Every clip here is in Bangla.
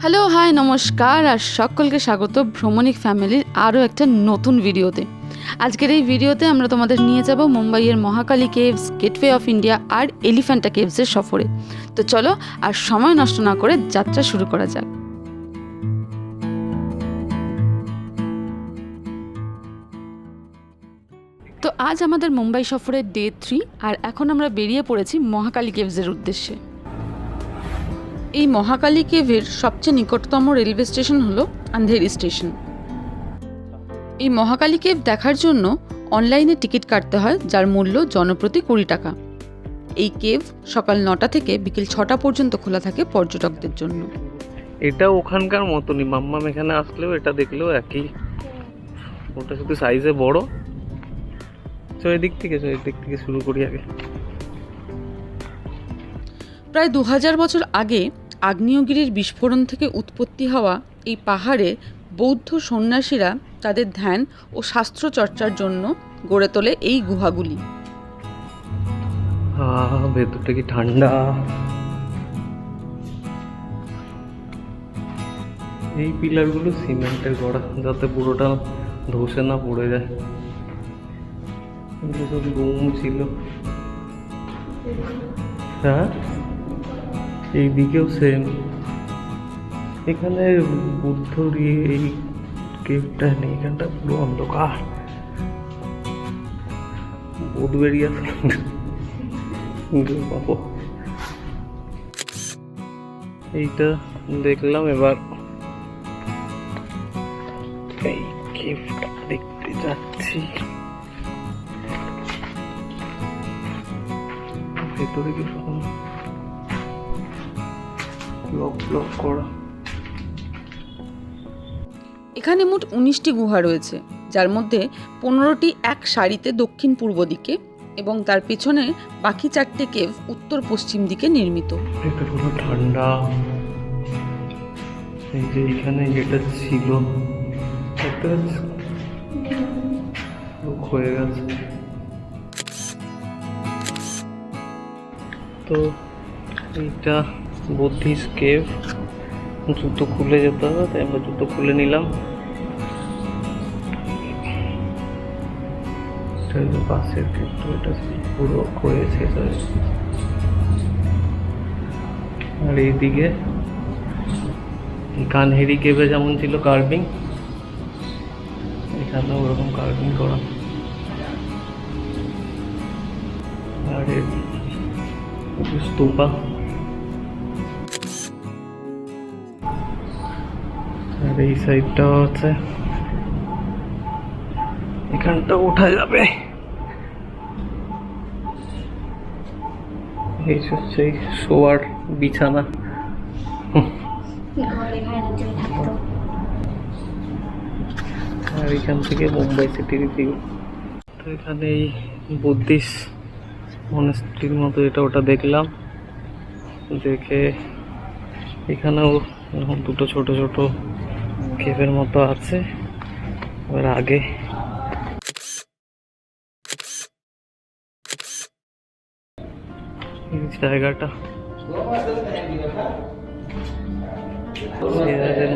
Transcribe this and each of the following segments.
হ্যালো, হাই, নমস্কার, আর সকলকে স্বাগত ভ্রমণিক ফ্যামিলির আরও একটা নতুন ভিডিওতে। আজকের এই ভিডিওতে আমরা তোমাদের নিয়ে যাব মুম্বাইয়ের Mahakali caves, gateway of India আর এলিফ্যান্টা কেভসের সফরে। তো চলো, আর সময় নষ্ট না করে যাত্রা শুরু করা যাক। তো আজ আমাদের মুম্বাই সফরের ডে থ্রি, আর এখন আমরা বেরিয়ে পড়েছি মহাকালী কেভসের উদ্দেশ্যে। এই মহাকালী কেভের সবচেয়ে নিকটতম রেলওয়ে স্টেশন হল আন্ধেরি স্টেশন। এই মহাকালী কেভ দেখার জন্য অনলাইনে টিকিট কাটতে হয় যার মূল্য জনপ্রতি কুড়ি টাকা। এই কেভ সকাল নটা থেকে বিকেল ছটা পর্যন্ত খোলা থাকে পর্যটকদের জন্য। এটা ওখানকার মতনই। মাম্মাম এখানে আসলেও এটা দেখলেও একই। ওটা শুধু সাইজে বড়। চো এদিক থেকে চো এদিক থেকে শুরু করি আগে। প্রায় দু হাজার বছর আগে আগ্নেয়গিরির বিস্ফোরণ থেকে উৎপত্তি হওয়া এই পাহাড়ে বৌদ্ধ সন্ন্যাসীরা তাদের ধ্যান ও শাস্ত্র চর্চার জন্য গড়ে তোলে এই গুহাগুলি। ভেতরটা কি ঠান্ডা? এই পিলারগুলো সিমেন্টের গড়া, যাতে পুরোটা ধসে না পড়ে যায়। ছিল। হ্যাঁ? এইদিকেও সেম এখানে বুদ্ধর ইয়ে এই কেভটা নেই, এখানটা পুরো অন্ধকার। বোধ বেরিয়ে এইটা দেখলাম এবার। এই গিফট দেখতে যাচ্ছি। ভেতরে কি লক লক করা। এখানে মোট উনিশটি গুহা রয়েছে যার মধ্যে পনেরোটি এক সারিতে দক্ষিণ পূর্ব দিকে এবং তার পেছনে বাকি চারটে কেভ উত্তর পশ্চিম দিকে নির্মিত। এটা পুরো ঠান্ডা। এই যে এখানে যেটা ছিল পাচ্ছ? গেছে। তো এইটা বুদ্ধিস্ট কেভ জুতো খুলে যেতে হবে, তাই আমরা জুতো খুলে নিলাম। পাশের ক্ষেত্র এটা পুরো ক্ষয়ে শেষ হয়েছে আর এইদিকে কানহেরি কেভে যেমন ছিল কার্ভিং এখানেও ওরকম কার্ভিং করা। আর স্তূপা। আর এই সাইডটা হচ্ছে এখানটা ওঠা যাবে। এই হচ্ছে শোয়ার বিছানা। আর এখান থেকে মুম্বাই সিটির ভিউ তো এখানে এই বুদ্ধিস্ট মনেস্ট্রির মতো এটা ওটা দেখলাম। দেখে এখানেও দুটো ছোট ছোট কেভের মতো আছে। ওর আগে জায়গাটা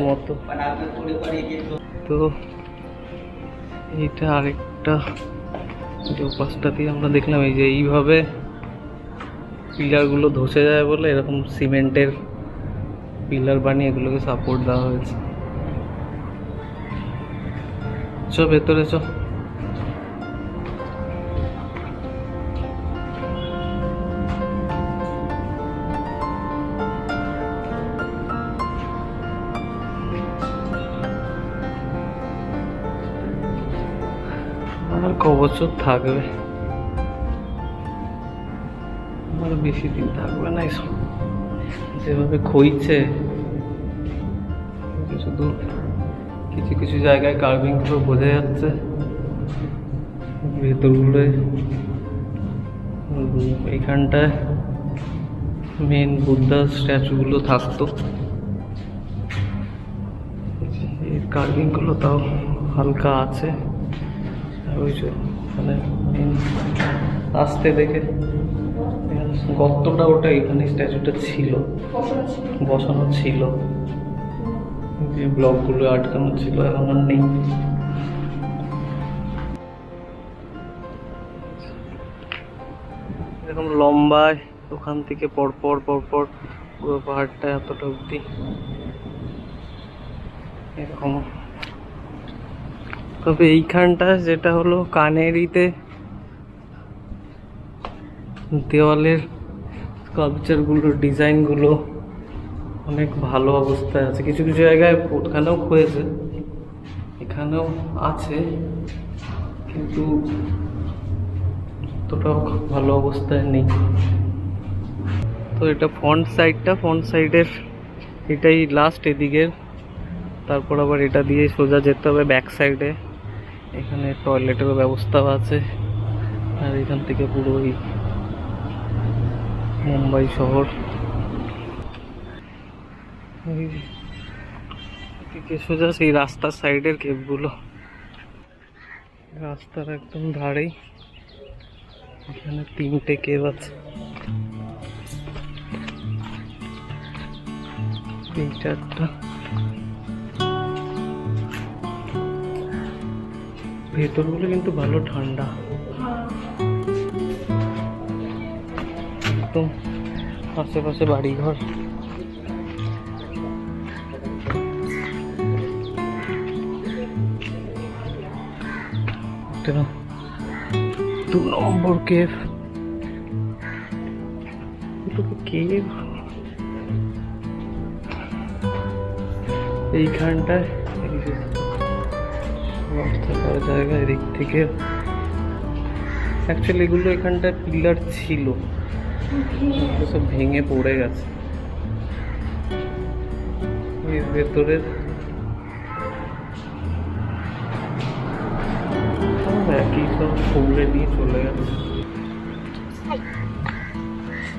মতো। তো এইটা আরেকটা যে দিয়ে আমরা দেখলাম এই যে এইভাবে পিলারগুলো ধসে যায় বলে এরকম সিমেন্টের পিলার বানিয়ে এগুলোকে সাপোর্ট দেওয়া হয়েছে। চ ভেতরে চ আর ক বছর থাকবে। আর বেশি দিন থাকবে না এসব যেভাবে খইছে শুধু কিছু কিছু জায়গায় কার্ভিংগুলো বোঝা যাচ্ছে। ভেতরগুলোয় উম, এইখানটায় মেন বুদ্ধা স্ট্যাচুগুলো থাকতো। এই কার্ভিংগুলো তাও হালকা আছে। ওই যে মানে মেন আসতে দেখে গর্তটা ওটা এখানে স্ট্যাচুটা ছিল। বসানো ছিল। যে ব্লকগুলো আটকানো ছিল এখন নেই। এরকম লম্বায় ওখান থেকে পরপর পরপর পুরো পাহাড়টা এতটা অব্দি এরকম। তবে এইখানটা যেটা হলো কানেরিতে দেওয়ালের স্কাল্পচারগুলোর ডিজাইনগুলো অনেক ভালো অবস্থায় আছে। কিছু কিছু জায়গায় ওখানেও হয়েছে, এখানেও আছে, কিন্তু অতটাও ভালো অবস্থায় নেই। তো এটা ফ্রন্ট সাইডটা ফ্রন্ট সাইডের এটাই লাস্ট এদিকের। তারপর আবার এটা দিয়ে সোজা যেতে হবে ব্যাক সাইডে এখানে টয়লেটেরও ব্যবস্থাও আছে। আর এখান থেকে পুরো মুম্বাই শহর। সোজা সেই রাস্তার সাইডের কেপগুলো রাস্তার একদম ধারেই। এখানে তিনটে কেভ আছে। এইটা একটা ভেতরগুলো কিন্তু ভালো ঠান্ডা। একদম আশেপাশে বাড়িঘর। এটা দু নম্বর কেভ কেভ এইখানটায় এই যে রাস্তা করা জায়গা এদিক থেকে। অ্যাকচুয়ালি এগুলো এখানটায় পিলার ছিল। সব ভেঙে পড়ে গেছে। এর ভেতরের সব সব ফুলে নিয়ে চলে গেছে?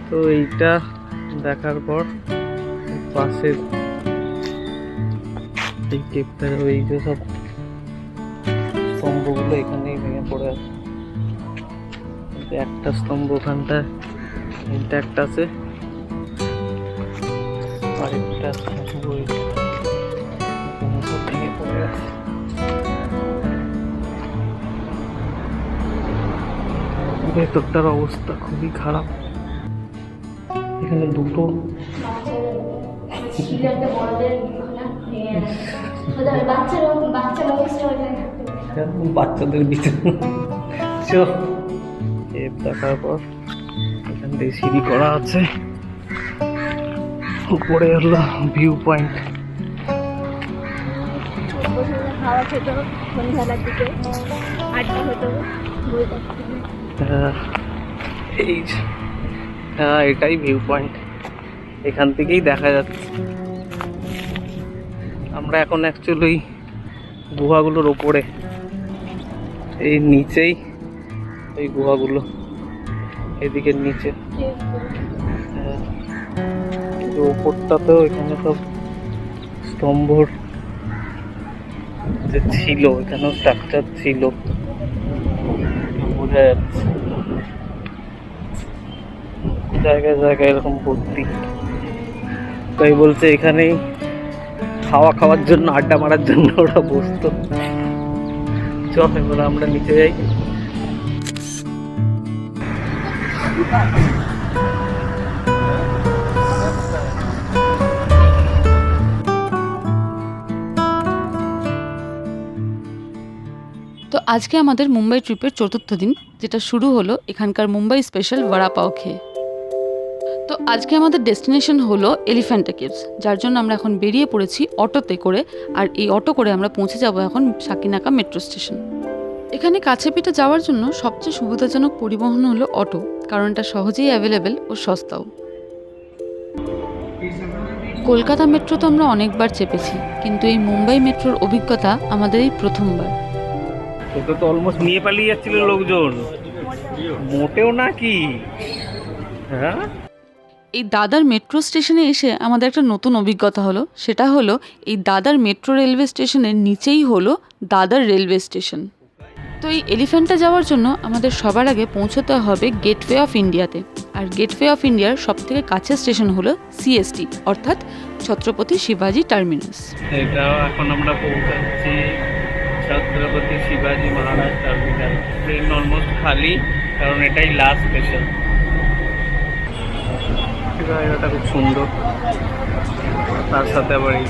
তো এইটা দেখার পর পাশে এই কেপটা এই যে সব স্তম্ভগুলো এখানেই ভেঙে পড়ে আছে। একটা স্তম্ভ ওখানটায় ইন্ট্যাক্ট আছে। ভেতরটার অবস্থা খুবই খারাপ এখানে দুটো। বাচ্চাদের ভিতরে দেখার পর এখান থেকে সিঁড়ি করা আছে উপরে হলো ভিউ পয়েন্ট খাওয়া খেত সন্ধ্যাবেলার দিকে আড্ডা হতো বই। এই হ্যাঁ এটাই ভিউ পয়েন্ট এখান থেকেই দেখা যাচ্ছে। আমরা এখন অ্যাকচুয়ালি গুহাগুলোর ওপরে। এই নিচেই এই গুহাগুলো। এদিকের নিচে। ওপরটাতেও এখানে সব স্তম্ভর যে ছিল, এখানেও স্ট্রাকচার ছিল। যাচ্ছে। জায়গায় জায়গায় এরকম ভর্তি। তাই বলছে এখানেই খাওয়া খাওয়ার জন্য, আড্ডা মারার জন্য ওরা বসত। চল আমরা নিচে যাই। আজকে আমাদের মুম্বাই ট্রিপের চতুর্থ দিন, যেটা শুরু হলো এখানকার মুম্বাই স্পেশাল পাও খেয়ে। তো আজকে আমাদের ডেস্টিনেশন হলো এলিফ্যান্টা কেভস, যার জন্য আমরা এখন বেরিয়ে পড়েছি অটোতে করে, আর এই অটো করে আমরা পৌঁছে যাব এখন সাকিনাকা মেট্রো স্টেশন। এখানে কাছে পিঠে যাওয়ার জন্য সবচেয়ে সুবিধাজনক পরিবহন হলো অটো, কারণ এটা সহজেই অ্যাভেলেবেল ও সস্তাও। কলকাতা মেট্রো তো আমরা অনেকবার চেপেছি, কিন্তু এই মুম্বাই মেট্রোর অভিজ্ঞতা আমাদের এই প্রথমবার। তোকে তো অলমোস্ট নিয়ে পালিয়ে যাচ্ছিল লোকজন। মোটেও না কি? হ্যাঁ? এই দাদার মেট্রো স্টেশনে এসে আমাদের একটা নতুন অভিজ্ঞতা হলো। সেটা হলো এই দাদার মেট্রো রেলওয়ে স্টেশনের নিচেই হলো দাদার রেলওয়ে স্টেশন তো এই এলিফ্যান্টটা যাওয়ার জন্য আমাদের সবার আগে পৌঁছতে হবে গেটওয়ে অফ ইন্ডিয়াতে আর গেটওয়ে অফ ইন্ডিয়ার সবথেকে কাছের স্টেশন হলো সিএসটি অর্থাৎ ছত্রপতি শিবাজি টার্মিনাস এটাও এখন আমরা পৌঁছাচ্ছি। ছত্রপতি শিবাজি মহারাজ টার্মিনাল ট্রেন অলমোস্ট খালি কারণ এটাই লাস্ট স্টেশন জায়গাটা খুব সুন্দর। তার সাথে আবার এই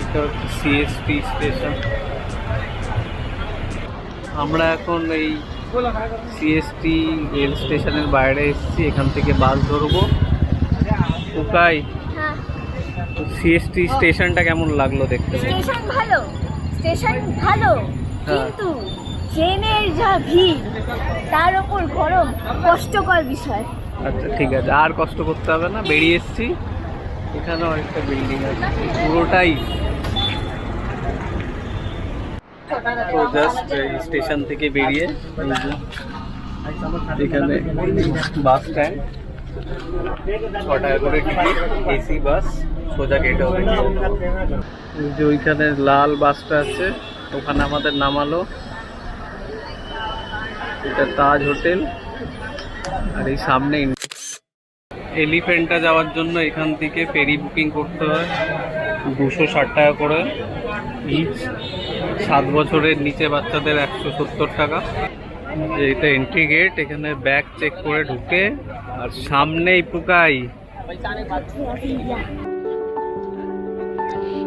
এটা হচ্ছে সিএসটি স্টেশন আমরা এখন এই সিএসটি রেল স্টেশনের বাইরে এসেছি এখান থেকে বাস ধরবো। হ্যাঁ। সিএসটি স্টেশনটা কেমন লাগল দেখতে ভালো। স্টেশন ভালো হ্যাঁ। কিন্তু ট্রেনের যা ভিড় তার ওপর গরম কষ্টকর বিষয়। আচ্ছা ঠিক আছে। আর কষ্ট করতে হবে না বেরিয়ে এসেছি। এখানে অনেকটা বিল্ডিং আছে পুরোটাই। তো জাস্ট স্টেশন থেকে বেরিয়ে এখানে বাস স্ট্যান্ড ছ টাকা করে টিকিট এসি বাস সোজা গেটে হবে। যে ওইখানে লাল বাসটা আছে, ওখানে আমাদের নামালো। এটা তাজ হোটেল। আর এই সামনে এলিফেন্টা যাওয়ার জন্য এখান থেকে ফেরি বুকিং করতে হয়। দুশো ষাট টাকা করে। ইচ সাত বছরের নিচে বাচ্চাদের একশো সত্তর টাকা। যে এটা এন্ট্রি গেট এখানে ব্যাগ চেক করে ঢুকে। আর সামনেই পুকাই।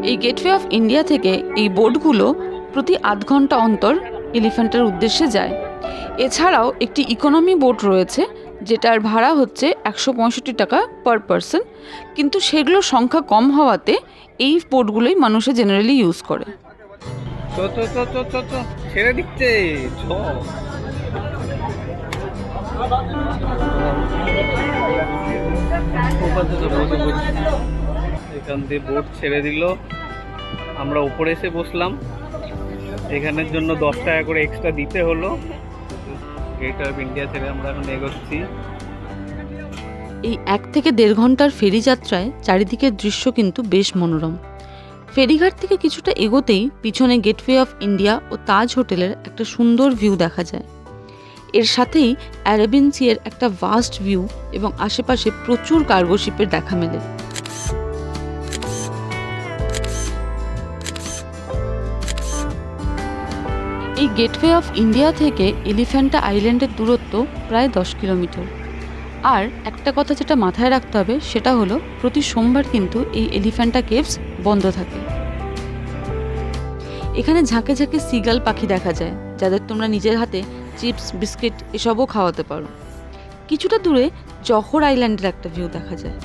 এই গেটওয়ে অফ ইন্ডিয়া থেকে এই বোটগুলো প্রতি আধ ঘণ্টা অন্তর এলিফ্যান্টের উদ্দেশ্যে যায়। এছাড়াও একটি ইকোনমি বোট রয়েছে যেটার ভাড়া হচ্ছে একশো পঁয়ষট্টি টাকা পার পারসন কিন্তু সেগুলোর সংখ্যা কম হওয়াতে এই বোটগুলোই মানুষে জেনারেলি ইউজ করে। ছেড়ে দিচ্ছে ছ। এখান দিয়ে বোট ছেড়ে দিল। আমরা উপরে এসে বসলাম। এখানের জন্য দশ টাকা করে এক্সট্রা দিতে হলো। গেট অফ ইন্ডিয়া ছেড়ে আমরা এখন এগোচ্ছি। এই এক থেকে দেড় ঘণ্টার ফেরি যাত্রায় চারিদিকের দৃশ্য কিন্তু বেশ মনোরম। ফেরিঘাট থেকে কিছুটা এগোতেই পিছনে গেটওয়ে অফ ইন্ডিয়া ও তাজ হোটেলের একটা সুন্দর ভিউ দেখা যায়। এর সাথেই অ্যারাবিন সিয়ের একটা ভাস্ট ভিউ এবং আশেপাশে প্রচুর কার্গো শিপের দেখা মেলে। এই গেটওয়ে অফ ইন্ডিয়া থেকে এলিফ্যান্টা আইল্যান্ডের দূরত্ব প্রায় দশ কিলোমিটার। আর একটা কথা যেটা মাথায় রাখতে হবে, সেটা হলো প্রতি সোমবার কিন্তু এই এলিফ্যান্টা কেভস বন্ধ থাকে। এখানে ঝাঁকে ঝাঁকে সিগাল পাখি দেখা যায়, যাদের তোমরা নিজের হাতে চিপস, বিস্কিট এসবও খাওয়াতে পারো। কিছুটা দূরে জহর আইল্যান্ডের একটা ভিউ দেখা যায়।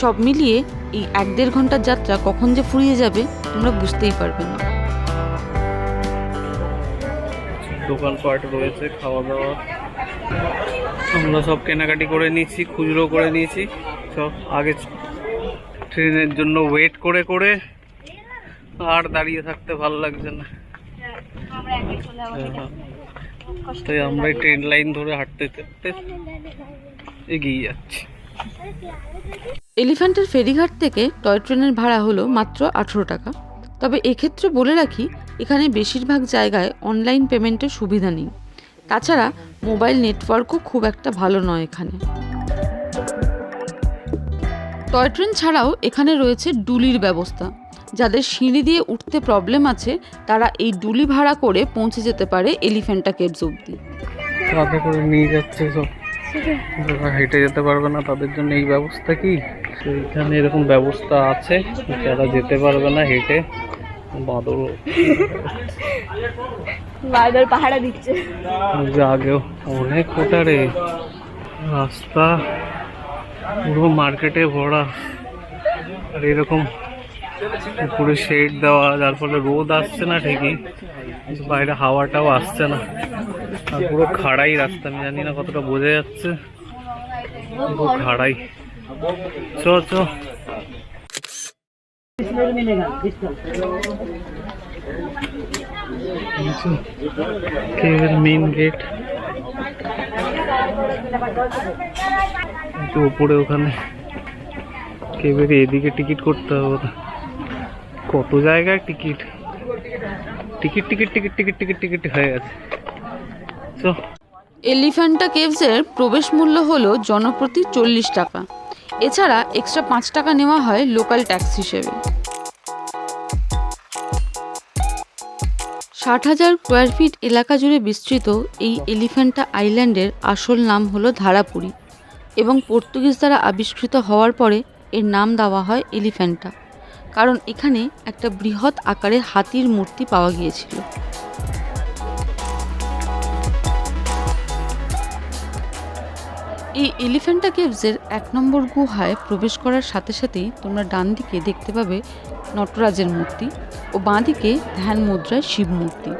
সব মিলিয়ে এই এক দেড় ঘণ্টার যাত্রা কখন যে ফুরিয়ে যাবে তোমরা বুঝতেই পারবে না। দোকানপাট রয়েছে, খাওয়া দাওয়া। আমরা সব কেনাকাটি করে নিয়েছি খুচরো করে নিয়েছি সব আগে ট্রেনের জন্য ওয়েট করে করে আর দাঁড়িয়ে থাকতে ভালো লাগছে না। আছে? কষ্ট তাই আমরা ট্রেন লাইন ধরে হাঁটতে হাঁটতে এগিয়ে যাচ্ছি। এলিফ্যান্টের ফেরিঘাট থেকে টয় ট্রেনের ভাড়া হলো মাত্র আঠেরো টাকা। তবে এক্ষেত্রে বলে রাখি, এখানে বেশিরভাগ জায়গায় অনলাইন পেমেন্টের সুবিধা নেই। তাছাড়া মোবাইল নেটওয়ার্কও খুব একটা ভালো নয় এখানে। টয় ট্রেন ছাড়াও এখানে রয়েছে ডুলির ব্যবস্থা। যাদের সিঁড়ি দিয়ে উঠতে প্রবলেম আছে, তারা এই ডুলি ভাড়া করে পৌঁছে যেতে পারে এলিফ্যান্টা কেভস কাঁধে করে নিয়ে যাচ্ছে সব। হেঁটে যেতে পারবে না, তাদের জন্য এই ব্যবস্থা কি? তো এখানে এরকম ব্যবস্থা আছে যারা যেতে পারবে না হেঁটে বাদর বাদর পাহারা দিচ্ছে। আগেও অনেক কোটা রে। রাস্তা পুরো মার্কেটে ভরা। আর এরকম উপরে শেড দেওয়া যার ফলে রোদ আসছে না ঠিকই বাইরে হাওয়াটাও আসছে না। আর পুরো খাড়াই রাস্তা আমি জানি না কতটা বোঝা যাচ্ছে। পুরো খাড়াই। চ চ। মেইন গেট একটু উপরে ওখানে। কেভের এদিকে টিকিট করতে হবে। কত জায়গায় ticket? Ticket ticket ticket ticket ticket ticket হয়ে গেছে। তো এলিফ্যান্টা কেভসের প্রবেশ মূল্য হলো জনপ্রতি চল্লিশ টাকা। এছাড়া এক্সট্রা পাঁচ টাকা নেওয়া হয় লোকাল ট্যাক্স হিসেবে। ষাট হাজার স্কোয়ার ফিট এলাকা জুড়ে বিস্তৃত এই এলিফ্যান্টা আইল্যান্ডের আসল নাম হলো ধারাপুরি এবং পর্তুগিজ দ্বারা আবিষ্কৃত হওয়ার পরে এর নাম দেওয়া হয় এলিফ্যান্টা কারণ এখানে একটা বৃহৎ আকারের হাতির মূর্তি পাওয়া গিয়েছিল। এই এলিফ্যান্টা কেভসের এক নম্বর গুহায় প্রবেশ করার সাথে সাথেই তোমরা ডান দিকে দেখতে পাবে নটরাজের মূর্তি ও বাঁ দিকে ধ্যান মুদ্রায় শিব মূর্তি।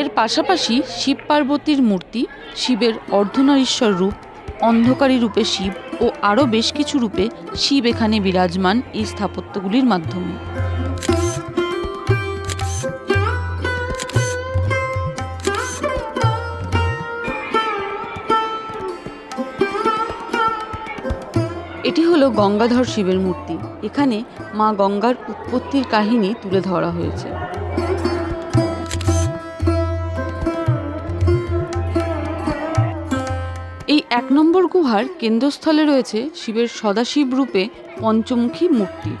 এর পাশাপাশি শিব পার্বতীর মূর্তি, শিবের অর্ধনারীশ্বর রূপ, অন্ধকারী রূপে শিব ও আরও বেশ কিছু রূপে শিব এখানে বিরাজমান এই স্থাপত্যগুলির মাধ্যমে। হলো গঙ্গাধর শিবের মূর্তি। এখানে মা গঙ্গার উৎপত্তির কাহিনী তুলে ধরা হয়েছে। এই এক নম্বর গুহার কেন্দ্রস্থলে রয়েছে শিবের সদাশিব রূপে পঞ্চমুখী মূর্তি।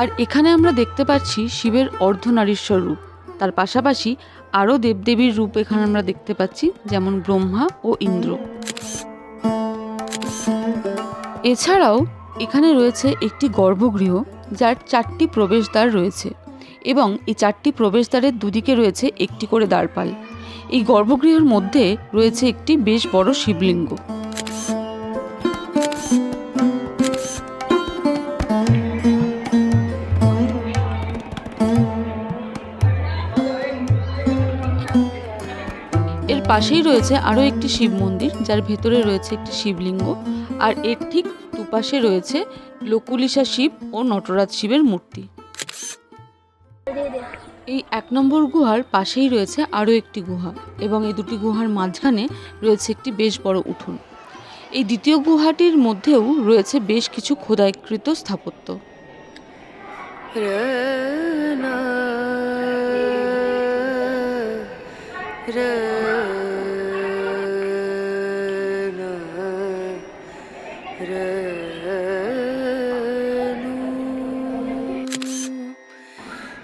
আর এখানে আমরা দেখতে পাচ্ছি শিবের অর্ধনারীশ্বর রূপ। তার পাশাপাশি আরও দেবদেবীর রূপ এখানে আমরা দেখতে পাচ্ছি, যেমন ব্রহ্মা ও ইন্দ্র। এছাড়াও এখানে রয়েছে একটি গর্ভগৃহ যার চারটি প্রবেশদ্বার রয়েছে এবং এই চারটি প্রবেশদ্বারের দুদিকে রয়েছে একটি করে দ্বারপাল। এই গর্ভগৃহের মধ্যে রয়েছে একটি বেশ বড় শিবলিঙ্গ। এর পাশেই রয়েছে আরও একটি শিব মন্দির, যার ভেতরে রয়েছে একটি শিবলিঙ্গ। আর এর ঠিক দুপাশে রয়েছে লকুলিশা শিব ও নটরাজ শিবের মূর্তি। এই এক নম্বর গুহার পাশেই রয়েছে আরও একটি গুহা এবং এই দুটি গুহার মাঝখানে রয়েছে একটি বেশ বড় উঠোন। এই দ্বিতীয় গুহাটির মধ্যেও রয়েছে বেশ কিছু খোদাইকৃত স্থাপত্য।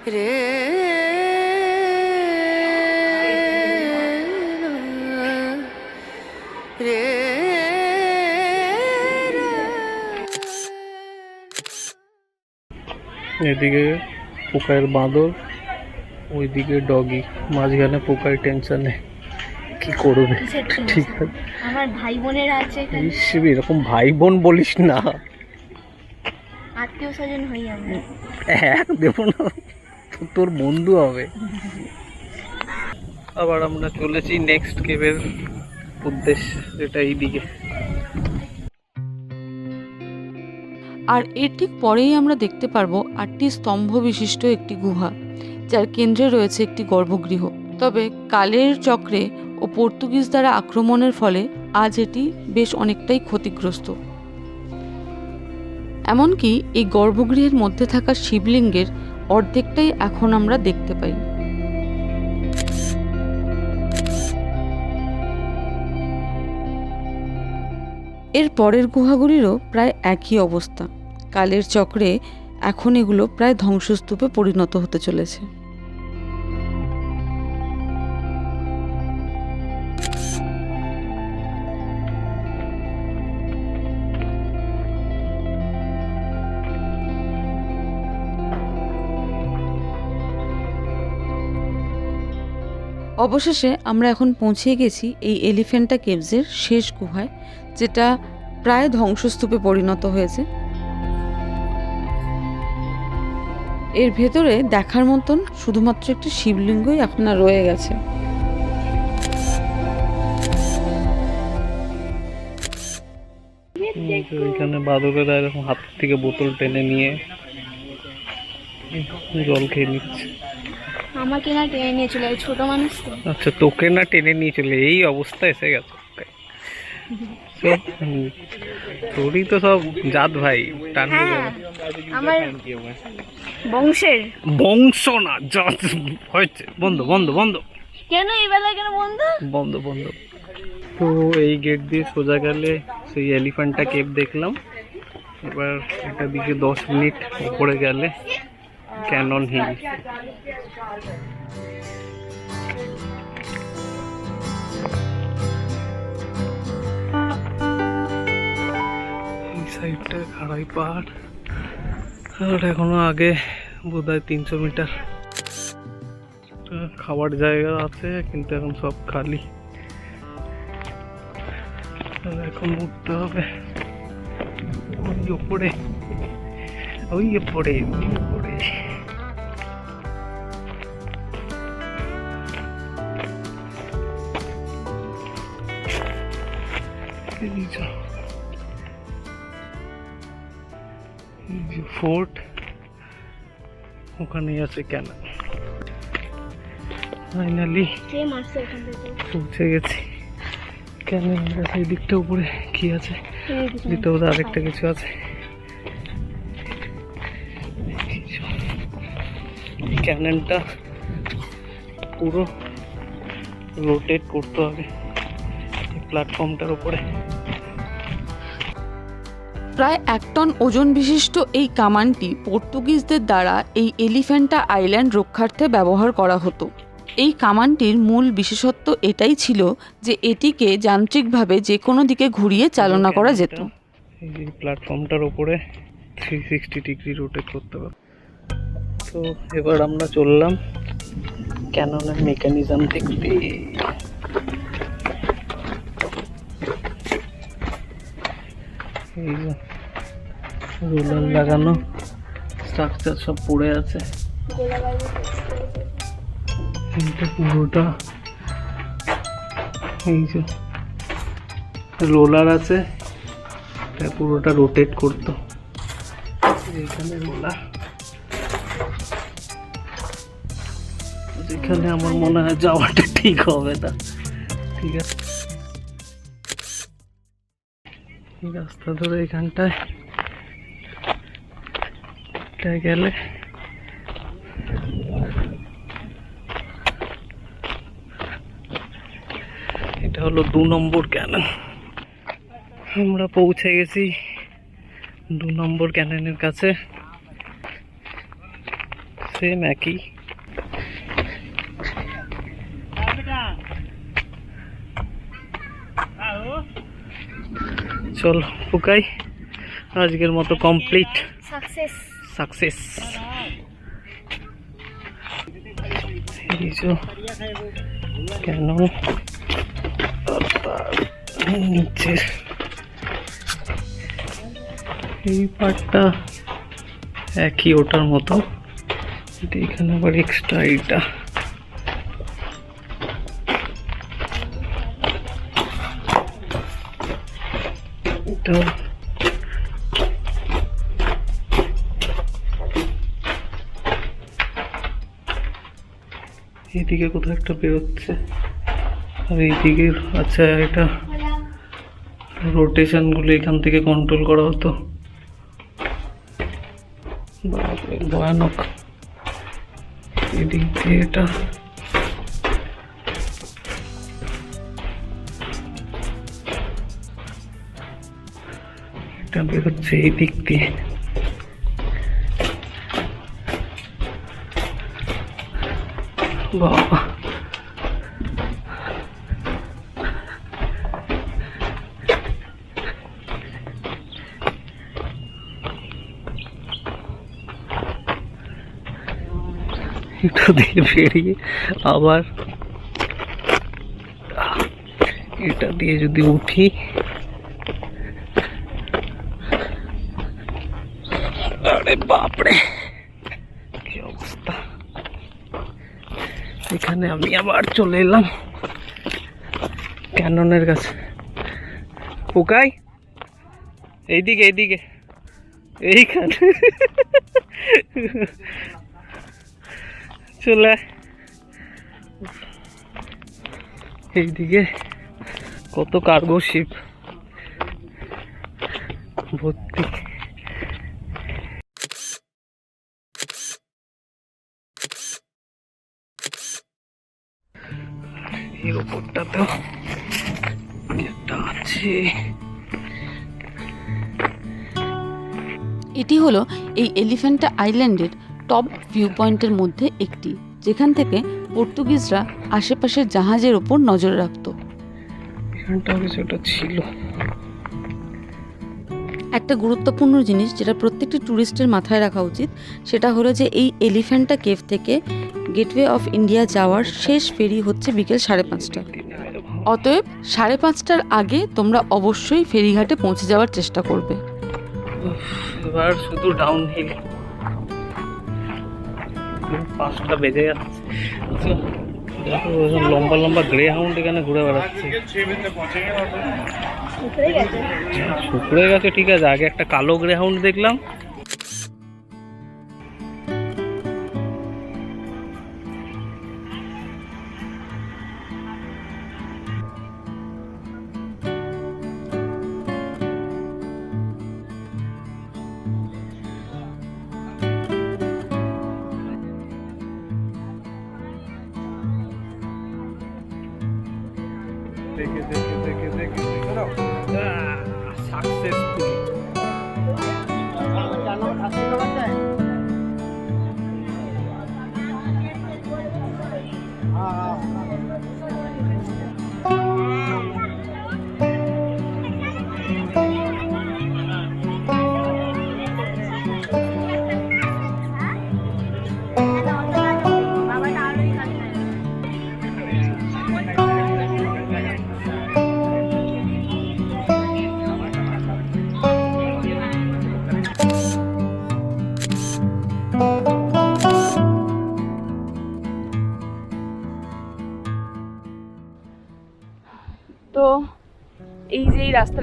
এদিকে পোকায়ের বাঁদর ওইদিকে ডগি। মাঝখানে পোকায় টেনশনে কি করবে? ঠিক আছে। আমার ভাই বোনেরা আছে এখানে। এরকম ভাই বোন বলিস না। আত্মীয় স্বজন হই আমরা। এক দেবো না। তোর বন্ধু হবে। আবার আমরা চলেছি নেক্সট কেভের উদ্দেশ্যে যেটা এইদিকে। আর এর ঠিক পরেই আমরা দেখতে পারব আটটি স্তম্ভ বিশিষ্ট একটি গুহা যার কেন্দ্রে রয়েছে একটি গর্ভগৃহ। তবে কালের চক্রে ও পর্তুগিজ দ্বারা আক্রমণের ফলে আজ এটি বেশ অনেকটাই ক্ষতিগ্রস্ত। এমনকি এই গর্ভগৃহের মধ্যে থাকা শিবলিঙ্গের অর্ধেকটাই এখন আমরা দেখতে পাই। এর পরের গুহাগুলিরও প্রায় একই অবস্থা। কালের চক্রে এখন এগুলো প্রায় ধ্বংসস্তূপে পরিণত হতে চলেছে। অবশেষে আমরা এখন পৌঁছে গেছি এই এলিফ্যান্টা কেভসের শেষ গুহায়, যেটা প্রায় ধ্বংসস্তূপে পরিণত হয়েছে। এর ভেতরে দেখার মতন শুধুমাত্র একটি শিবলিঙ্গই আপনার রয়ে গেছে। ওইখানে বাদরেরা এরকম হাত থেকে বোতল টেনে নিয়ে জল খেয়ে নিচ্ছে। আমাকে না টেনে নিয়ে চলে ছোট মানুষ তো। আচ্ছা তোকে না টেনে নিয়ে চলে এই অবস্থা এসে গেছে। তোরই তো সব জাত ভাই টান হ্যাঁ আমার বংশের। বংশ না জাত হয়েছে। বন্ধ বন্ধ বন্ধ। কেন এই বেলা কেন বন্ধ? বন্ধ বন্ধ। তো এই গেট দিয়ে সোজা গেলে সেই এলিফ্যান্টটা কেপ দেখলাম। এবার এটা দিকে দশ মিনিট উপরে গেলে ক্যানন হিল। সাইডটা খাড়াই পাহাড়। আর এখনও আগে বোধহয় তিনশো মিটার। খাবার জায়গা আছে, কিন্তু এখন সব খালি। এখন উঠতে হবে ওই উপরে ওই উপরে ওই উপরে এই এই যে ফোর্ট ওখানেই আছে কেন ফাইনালি পৌঁছে গেছি। কেন সেই দিকটা উপরে কি আছে? দিতে বোধ আরেকটা কিছু আছে। ক্যাননটা পুরো রোটেট করতে হবে। এই প্ল্যাটফর্মটার উপরে। প্রায় এক টন ওজন বিশিষ্ট এই কামানটি পর্তুগিজদের দ্বারা এই এলিফ্যান্টা আইল্যান্ড রক্ষার্থে ব্যবহার করা হতো। এই কামানটির মূল বিশেষত্ব এটাই ছিল যে এটিকে যান্ত্রিকভাবে যে কোনো দিকে ঘুরিয়ে চালনা করা যেত। এই প্ল্যাটফর্মটার উপরে থ্রি সিক্সটি ডিগ্রি রোটেট করতে হবে। তো এবার আমরা চললাম ক্যাননের মেকানিজম দেখতে। এই রোলার লাগানো। স্ট্রাকচার সব পড়ে আছে। এইটা পুরোটা। এই যে রোলার আছে। এটা পুরোটা রোটেট করতো। এখানে রোলার। যেখানে আমার মনে হয় যাওয়াটা ঠিক হবে না। ঠিক আছে? এই রাস্তা ধরে এখানটায় গেলে এটা হলো দু নম্বর ক্যানন আমরা পৌঁছে গেছি দু নম্বর ক্যাননের কাছে। সেম একই। চল পুকাই আজকের মতো কমপ্লিট সাকসেস সাকসেস কেন? নিচে। এই পার্টটা একই ওটার মতো। এখানে আবার এক্সট্রা এইটা এটা এইদিকে কোথাও একটা বেরোচ্ছে। আর এইদিকে আচ্ছা এটা রোটেশনগুলো এখান থেকে কন্ট্রোল করা হতো। ভয়ানক। এদিক দিয়ে এটা এটা বেরোচ্ছে এই দিক দিয়ে বাবা এটা দিয়ে বেরিয়ে আবার এটা দিয়ে যদি উঠি আরে বাপরে। কি অবস্থা? এখানে আমি আবার চলে এলাম। ক্যাননের কাছে। পোকাই এইদিকে এইদিকে। এইখানে। চলে। এইদিকে কত কার্গো শিপ ভর্তি। এর ওপরটাতেও কি একটা আছে। এটি হলো এই এলিফ্যান্টা আইল্যান্ডের টপ ভিউ পয়েন্টের মধ্যে একটি যেখান থেকে পর্তুগিজরা আশেপাশের জাহাজের ওপর নজর রাখতো। ছিল। একটা গুরুত্বপূর্ণ জিনিস যেটা প্রত্যেকটি ট্যুরিস্টের মাথায় রাখা উচিত সেটা হলো যে এই এলিফ্যান্টা কেভ থেকে গেটওয়ে অফ ইন্ডিয়া যাওয়ার শেষ ফেরি হচ্ছে বিকেল সাড়ে পাঁচটা অতএব সাড়ে পাঁচটার আগে তোমরা অবশ্যই ফেরিঘাটে পৌঁছে যাওয়ার চেষ্টা করবে। এবার শুধু ডাউন হিল পাঁচটা বেজে যাচ্ছে। আচ্ছা, লম্বা লম্বা গ্রে হাউন্ড এখানে ঘুরে বেড়াচ্ছে। শুকরে গেছে। ঠিক আছে। আগে একটা কালো গ্রে হাউন্ড দেখলাম।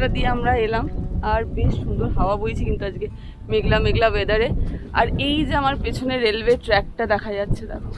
রাস্তাটা দিয়ে আমরা এলাম। আর বেশ সুন্দর হাওয়া বইছে কিন্তু আজকে। মেঘলা মেঘলা ওয়েদারে আর এই যে আমার পেছনে রেলওয়ে ট্র্যাকটা দেখা যাচ্ছে, দেখো।